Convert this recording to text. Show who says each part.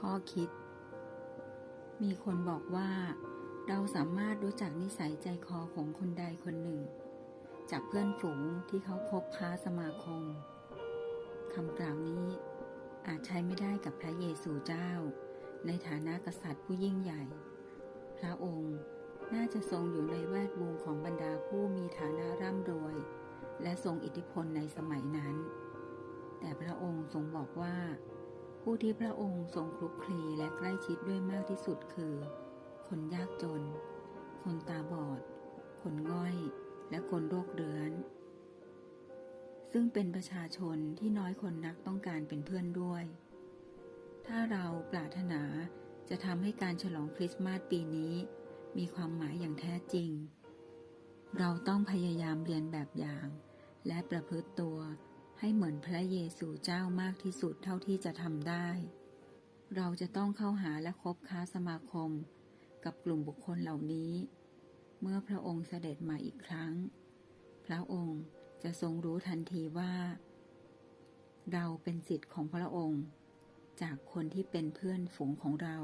Speaker 1: ข้อคิด มีคนบอกว่า เราสามารถรู้จักนิสัยใจคอของคนใดคนหนึ่ง จากเพื่อนฝูงที่เขาคบค้าสมาคมคำกล่าวนี้อาจใช้ไม่ได้กับพระเยซูเจ้า ในฐานะกษัตริย์ผู้ยิ่งใหญ่ พระองค์น่าจะทรงอยู่ในแวดวงของบรรดาผู้มีฐานะร่ำรวย และทรงอิทธิพลในสมัยนั้น แต่พระองค์ทรงบอกว่า ผู้ที่พระองค์ทรงคลุกคลีและใกล้ชิดด้วยมากที่สุดคือ คนยากจน คนตาบอด คนง่อย และคนโรคเรื้อน ซึ่งเป็นประชาชนที่น้อยคนนักต้องการเป็นเพื่อนด้วย ถ้าเราปรารถนาจะทำให้การฉลองคริสต์มาสปีนี้ มีความหมายอย่างแท้จริง เราต้องพยายามเรียนแบบอย่าง และประพฤติตัว ให้เหมือนพระเยซูเจ้ามากที่สุดเท่าที่จะทำได้ เราจะต้องเข้าหาและคบค้าสมาคม กับกลุ่มบุคคลเหล่านี้ เมื่อพระองค์เสด็จมาอีกครั้ง พระองค์จะทรงรู้ทันทีว่า เราเป็นสิทธิ์ของพระองค์ จากคนที่เป็นเพื่อนฝูงของเรา